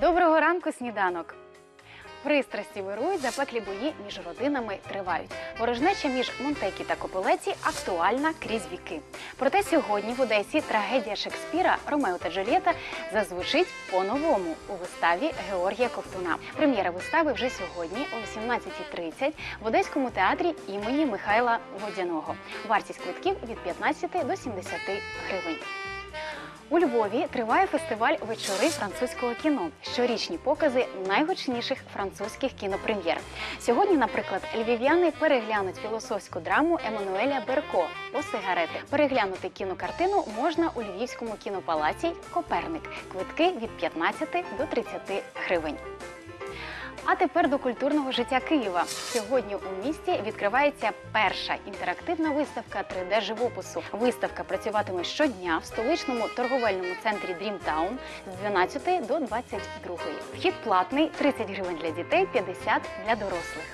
Доброго ранку, сніданок. Пристрасті вирують, запеклі бої між родинами тривають. Ворожнеча між Монтекі та Копилеці актуальна крізь віки. Проте сьогодні в Одесі трагедія Шекспіра Ромео та Джульєта зазвучить по-новому у виставі Георгія Ковтуна. Прем'єра вистави вже сьогодні о 18.30 в Одеському театрі імені Михайла Водяного. Вартість квитків від 15 до 70 гривень. У Львові триває фестиваль вечори французького кіно. Щорічні покази найгучніших французьких кінопрем'єр. Сьогодні, наприклад, львів'яни переглянуть філософську драму Еммануеля Берко «По сигарети». Переглянути кінокартину можна у Львівському кінопалаці Коперник. Квитки від 15 до 30 гривень. А тепер до культурного життя Києва. Сьогодні у місті відкривається перша інтерактивна виставка 3D-живопису. Виставка працюватиме щодня в столичному торговельному центрі Дрімтаун з 12 до 22. Вхід платний 30 гривень для дітей, 50 для дорослих.